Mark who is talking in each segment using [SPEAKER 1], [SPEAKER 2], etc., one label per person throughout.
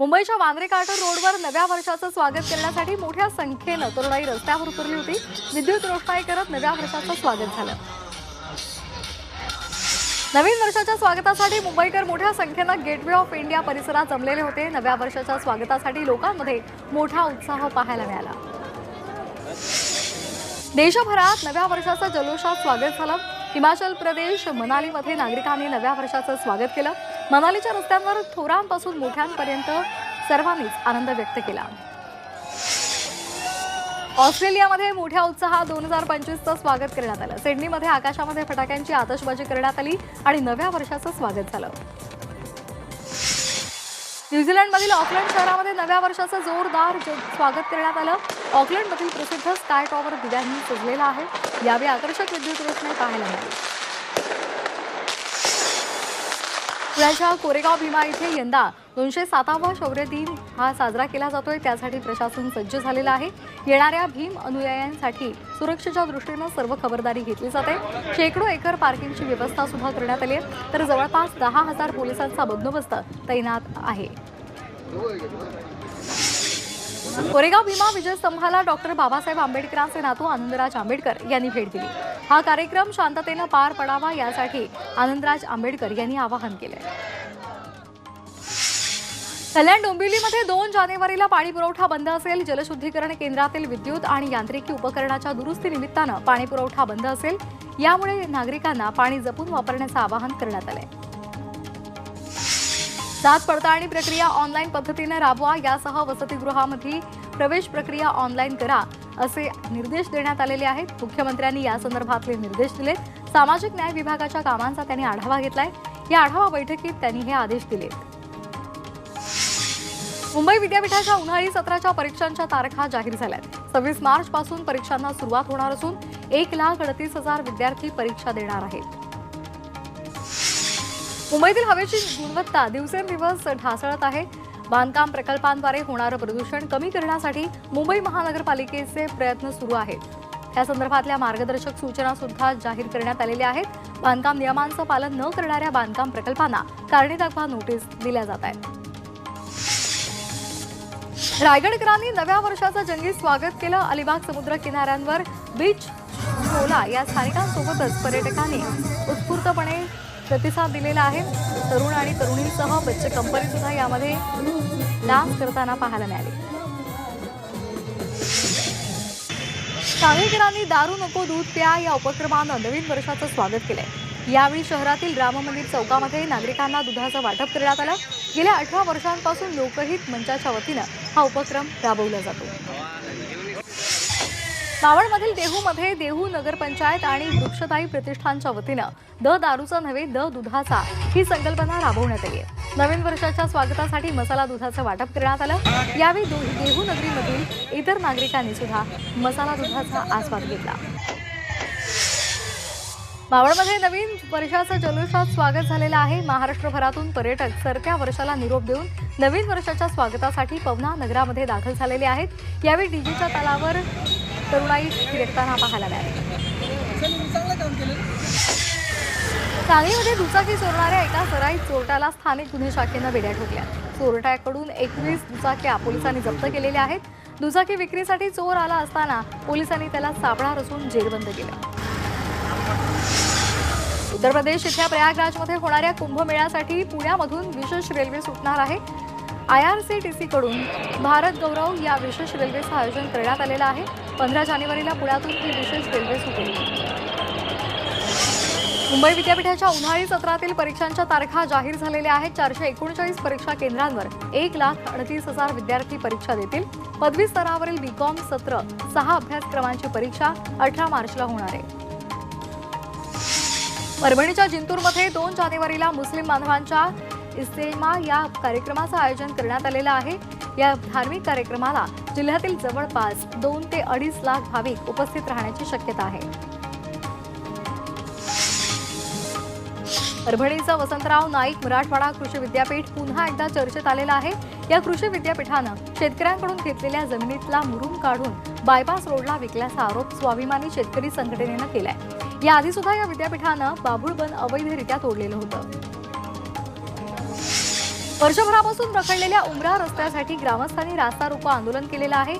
[SPEAKER 1] मुंबईच्या वांद्रे कार्टर रोडवर नव्या वर्षाचं स्वागत करण्यासाठी मोठ्या संख्येनं तरुणाई रस्त्यावर उतरली होती. विद्युत रोषणाई करत नव्या वर्षाचं स्वागत झालं. नवीन वर्षाच्या स्वागतासाठी मुंबईकर मोठ्या संख्येनं गेटवे ऑफ इंडिया परिसरात जमलेले होते. नव्या वर्षाच्या स्वागतासाठी लोकांमध्ये मोठा उत्साह पाहायला मिळाला. देशभरात नव्या वर्षाचं जल्लोषात स्वागत झालं. हिमाचल प्रदेश मनालीमध्ये नागरिकांनी नव्या वर्षाचं स्वागत केलं. मनालीच्या रस्त्यांवर थोरांपासून मोठ्यांपर्यंत सर्वांनीच आनंद व्यक्त केला. ऑस्ट्रेलियामध्ये मोठ्या उत्साहात दोन हजार पंचवीसचं स्वागत करण्यात आलं. सिडनीमध्ये आकाशामध्ये फटाक्यांची आतषबाजी करण्यात आली आणि नव्या वर्षाचं स्वागत झालं. न्यूझीलंडमधील ऑकलंड शहरामध्ये नव्या वर्षाचं जोरदार स्वागत करण्यात आलं. ऑकलंडमधील प्रसिद्ध स्काय टॉवर दिव्यांनी सजलेला आहे. यावेळी आकर्षक विद्युत रोषणाई पाहायला मिळाली. पुण्याच्या कोरेगाव भीमा इथे यंदा दोनशे सातावा शौर्य दिन हा साजरा केला जातोय. त्यासाठी प्रशासन सज्ज झालेलं आहे. येणाऱ्या भीम अनुयायांसाठी सुरक्षेच्या दृष्टीनं सर्व खबरदारी घेतली जाते. शेकडो एकर पार्किंगची व्यवस्था सुद्धा करण्यात आली आहे. तर जवळपास दहा हजार पोलिसांचा बंदोबस्त तैनात आहे. कोरेगाव भीमा विजय स्तंभाला डॉक्टर बाबासाहेब आंबेडकरांचे नातू आनंदराज आंबेडकर यांनी भेट दिली. हा कार्यक्रम शांततेनं पार पडावा यासाठी आनंदराज आंबेडकर यांनी आवाहन केले कल्याण डोंबिवलीमध्ये दोन जानेवारीला पाणी पुरवठा बंद असेल. जलशुद्धीकरण केंद्रातील विद्युत आणि यांत्रिकी उपकरणाच्या दुरुस्ती निमित्तानं पाणी पुरवठा बंद असेल. यामुळे नागरिकांना पाणी जपून वापरण्याचं आवाहन करण्यात आलंय. जात पडताळणी प्रक्रिया ऑनलाईन पद्धतीने राबवा. यासह वसतिगृहामध्ये प्रवेश प्रक्रिया ऑनलाईन करा असे निर्देश देण्यात आलेले आहेत. मुख्यमंत्र्यांनी यासंदर्भातले निर्देश दिलेत सामाजिक न्याय विभागाच्या कामांचा त्यांनी आढावा घेतलाय. या आढावा बैठकीत त्यांनी हे आदेश दिलेत मुंबई विद्यापीठाच्या उन्हाळी सत्राच्या परीक्षांच्या तारखा जाहीर झाल्यात. सव्वीस मार्च पासून परीक्षांना सुरुवात होणार असून एक लाख अडतीस हजार विद्यार्थी परीक्षा देणार आहेत. मुंबईतील हवेची गुणवत्ता दिवसेंदिवस ढासळत आहे. बांधकाम प्रकल्पांद्वारे होणारं प्रदूषण कमी करण्यासाठी मुंबई महानगरपालिकेचे प्रयत्न सुरू आहेत. या संदर्भातल्या मार्गदर्शक सूचना सुद्धा जाहीर करण्यात आलेल्या आहेत. बांधकाम नियमांचं पालन न करणाऱ्या बांधकाम प्रकल्पांना कारणे दाखवा नोटीस दिल्या जात आहेत. रायगडकरांनी नव्या वर्षाचं जंगी स्वागत केलं. अलिबाग समुद्र किनाऱ्यांवर बीच शोला या स्थानिकांसोबतच पर्यटकांनी उत्स्फूर्तपणे प्रतिसाद दिलेला आहे. तरुण आणि तरुणींसह बच्चे कंपनी सुद्धा यामध्ये डान्स करताना पाहायला मिळाले. सांगलीकरांनी दारू नको दूध प्या या उपक्रमानं नवीन वर्षाचं स्वागत केलंय. यावेळी शहरातील राममंदिर चौकामध्ये नागरिकांना दुधाचं वाटप करण्यात आलं. गेल्या अठरा वर्षांपासून लोकहित मंचाच्या वतीनं हा उपक्रम राबवला जातो. मावळमधील देहूमध्ये देहू नगरपंचायत आणि वृक्षदायी प्रतिष्ठानच्या वतीनं द दारूचा नव्हे द दुधाचा. ही संकल्पना राबवण्यात आली आहे. नवीन वर्षाच्या स्वागतासाठी मसाला दुधाचं वाटप करण्यात आलं. यावेळी दो- देहू नगरीमधील इतर नागरिकांनी सुद्धा मसाला दुधाचा आस्वाद घेतला. मावळमध्ये नवीन वर्षाचं जल्लोषात स्वागत झालेलं आहे. महाराष्ट्रभरातून पर्यटक सरत्या वर्षाला निरोप देऊन नवीन वर्षाच्या स्वागतासाठी पवना नगरामध्ये दाखल झालेले आहेत. यावेळी डीजेच्या तालावर तरुणाई फिरकताना पाहायला मिळाली. सांगलीमध्ये दुचाकी चोरणाऱ्या एका सराईत चोरट्याला स्थानिक गुन्हे शाखेनं बेड्या ठोकल्या. चोरट्याकडून एकवीस दुचाक्या पोलिसांनी जप्त केलेल्या आहेत. दुचाकी विक्रीसाठी चोर आला असताना पोलिसांनी त्याला सापळा रचून जेरबंद केलं. उत्तर प्रदेश इथल्या प्रयागराजमध्ये होणाऱ्या कुंभमेळ्यासाठी पुण्यामधून विशेष रेल्वे सुटणार आहे. आय आर सी टी सीकडून भारत गौरव या विशेष रेल्वेचं आयोजन करण्यात आलेलं आहे. पंधरा जानेवारीला पुण्यातून ही विशेष रेल्वे सुटेल. मुंबई विद्यापीठाच्या उन्हाळी सत्रातील परीक्षांच्या तारखा जाहीर झालेल्या आहेत. चारशे एकोणचाळीस परीक्षा केंद्रांवर एक लाख अडतीस हजार विद्यार्थी परीक्षा देतील. पदवी स्तरावरील बीकॉम सत्र सहा अभ्यासक्रमांची परीक्षा अठरा मार्चला होणार आहे. परभणीच्या जिंतूरमध्ये दोन जानेवारीला मुस्लिम बांधवांच्या इस्तेमा या कार्यक्रमाचं आयोजन करण्यात आलेलं आहे. या धार्मिक कार्यक्रमाला जिल्ह्यातील जवळपास दोन ते अडीच लाख भाविक उपस्थित राहण्याची शक्यता आहे. परभणीचा वसंतराव नाईक मराठवाडा कृषी विद्यापीठ पुन्हा एकदा चर्चेत आलेला आहे. या कृषी विद्यापीठानं शेतकऱ्यांकडून घेतलेल्या जमिनीतला मुरुम काढून बायपास रोडला विकल्याचा आरोप स्वाभिमानी शेतकरी संघटनेनं केलाय. याआधी सुद्धा या विद्यापीठानं बाभूळ बन अवैधरित्या तोडलेलं होतं. वर्षभरापासून रखडलेल्या उमरा रस्त्यासाठी ग्रामस्थांनी रास्ता रोको आंदोलन केलेलं आहे.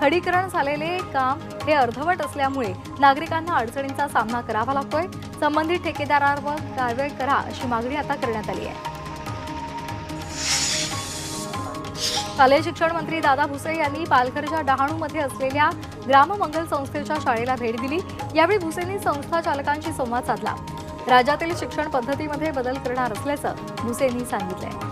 [SPEAKER 1] खडीकरण झालेले काम हे अर्धवट असल्यामुळे नागरिकांना अडचणींचा सामना करावा लागतोय. संबंधित ठेकेदारावर कारवाई करा अशी मागणी आता करण्यात आली आहे. शालेय शिक्षण मंत्री दादा भुसे यांनी पालघरच्या डहाणूमध्ये असलेल्या ग्राममंगल संस्थेच्या शाळेला भेट दिली. यावेळी भुसेंनी संस्था चालकांशी संवाद साधला. राज्यातील शिक्षण पद्धतीमध्ये बदल करणार असल्याचं भुसेंनी सांगितलंय.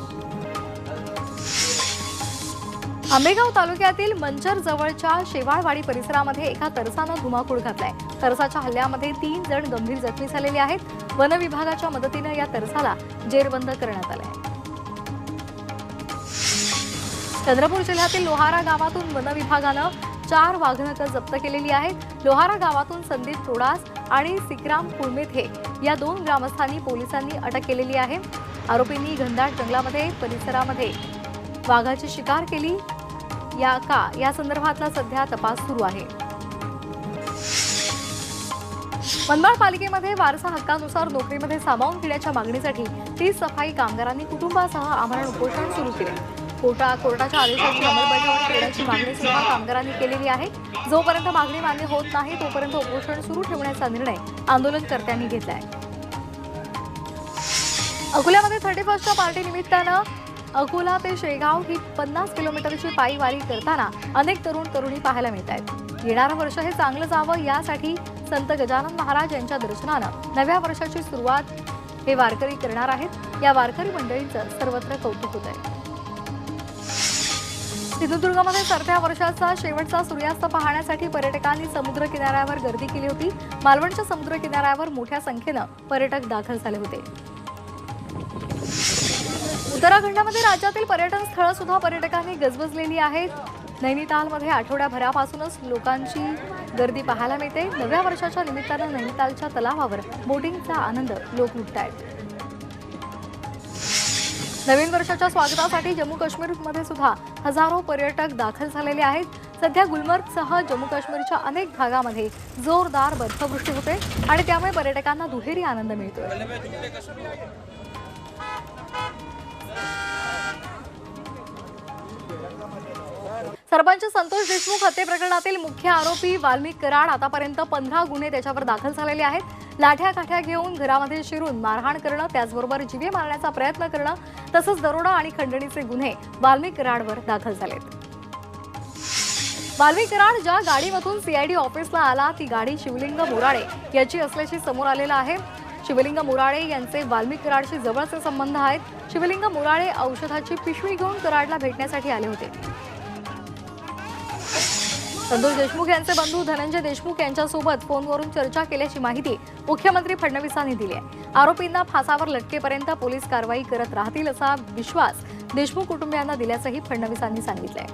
[SPEAKER 1] आंबेगाव तालुक्यातील मंचर जवळच्या शेवाळवाडी परिसरामध्ये एका तरसानं धुमाकूळ घातलाय. तरसाच्या हल्ल्यामध्ये तीन जण गंभीर जखमी झालेले आहेत. वन विभागाच्या मदतीनं या तरसाला जेरबंद करण्यात आलंय. चंद्रपूर जिल्ह्यातील लोहारा गावातून वन विभागानं चार वाघनकं जप्त केलेली आहेत. लोहारा गावातून संदीप तोडास आणि सिकराम कुळमेथे या दोन ग्रामस्थांनी पोलिसांनी अटक केलेली आहे. आरोपींनी घनदाट जंगलामध्ये परिसरामध्ये वाघाची शिकार केली. या का? या संदर्भातला सध्या तपास सुरू आहे. मनमाड पालिकेमध्ये वारसा हक्कानुसार नोकरीमध्ये सामावून घेण्याच्या मागणीसाठी तीस सफाई कामगारांनी कुटुंबासह आमरण उपोषण सुरू केले. कोटा कोर्टाच्या आदेशाची अंमलबजावणी करण्याची मागणी सुद्धा कामगारांनी केलेली आहे. जोपर्यंत मागणी मान्य होत नाही तोपर्यंत उपोषण सुरू ठेवण्याचा निर्णय आंदोलनकर्त्यांनी आहे अकोल्यामध्ये थर्टी फर्स्टच्या पार्टी निमित्तानं अकोला ते शेगाव ही पन्नास किलोमीटरची पायी वारी करताना अनेक तरुण तरुणी पाहायला मिळत आहेत. येणारं वर्ष हे चांगलं जावं यासाठी संत गजानन महाराज यांच्या दर्शनानं नव्या वर्षाची सुरुवात हे वारकरी करणार आहेत. या वारकरी मंडळींचं सर्वत्र कौतुक होत आहे सिंधुदुर्गमध्ये सरत्या वर्षाचा शेवटचा सूर्यास्त पाहण्यासाठी पर्यटकांनी समुद्र किनाऱ्यावर गर्दी केली होती. मालवणच्या समुद्र किनाऱ्यावर मोठ्या संख्येनं पर्यटक दाखल झाले होते. उत्तराखंडमध्ये राज्यातील पर्यटन स्थळं सुद्धा पर्यटकांनी गजबजलेली आहेत. नैनितालमध्ये आठवड्याभरापासूनच लोकांची गर्दी पाहायला मिळते. नव्या वर्षाच्या निमित्तानं नैनितालच्या तलावावर बोटिंगचा आनंद लोक आहेत नवीन वर्षाच्या स्वागतासाठी जम्मू काश्मीरमध्ये सुद्धा हजारो पर्यटक दाखल झालेले आहेत. सध्या गुलमर्गसह जम्मू काश्मीरच्या अनेक भागामध्ये जोरदार बर्फवृष्टी होते आणि त्यामुळे पर्यटकांना दुहेरी आनंद मिळतो सरपंच संतोष देशमुख हत्ये प्रकरणातील मुख्य आरोपी वाल्मिक कराड आतापर्यंत पंधरा गुन्हे त्याच्यावर दाखल झालेले आहेत. लाठ्या काठ्या घेऊन घरामध्ये शिरून मारहाण करणं त्याचबरोबर जीवे मारण्याचा प्रयत्न करणं तसंच दरोडा आणि खंडणीचे गुन्हे वाल्मिक कराडवर दाखल झालेत. वाल्मिक कराड ज्या गाडीमधून सीआयडी ऑफिसला आला ती गाडी शिवलिंग मोराळे याची असल्याचे समोर आलेलं आहे. शिवलिंग मोराळे यांचे वाल्मिक कराडशी जवळचे संबंध आहेत. शिवलिंग मोराळे औषधाची पिशवी घेऊन कराडला भेटण्यासाठी आले होते. संतोष देशमुख यांचे बंधू धनंजय देशमुख यांच्यासोबत फोनवरून चर्चा केल्याची माहिती मुख्यमंत्री फडणवीसांनी दिली आहे. आरोपींना फासावर लटकेपर्यंत पोलीस कारवाई करत राहतील असा विश्वास देशमुख कुटुंबियांना दिल्याचंही फडणवीसांनी सांगितलंय.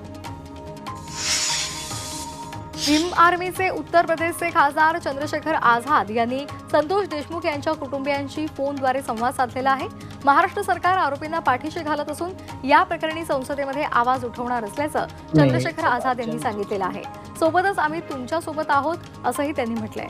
[SPEAKER 1] भीम आर्मीचे उत्तर प्रदेशचे खासदार चंद्रशेखर आझाद यांनी संतोष देशमुख यांच्या कुटुंबियांशी फोनद्वारे संवाद साधलेला आहे. महाराष्ट्र सरकार आरोपींना पाठीशी घालत असून या प्रकरणी संसदेमध्ये आवाज उठवणार असल्याचं चंद्रशेखर आझाद यांनी सांगितलेलं आहे. सोबतच आम्ही तुमच्यासोबत आहोत असंही त्यांनी म्हटलंय.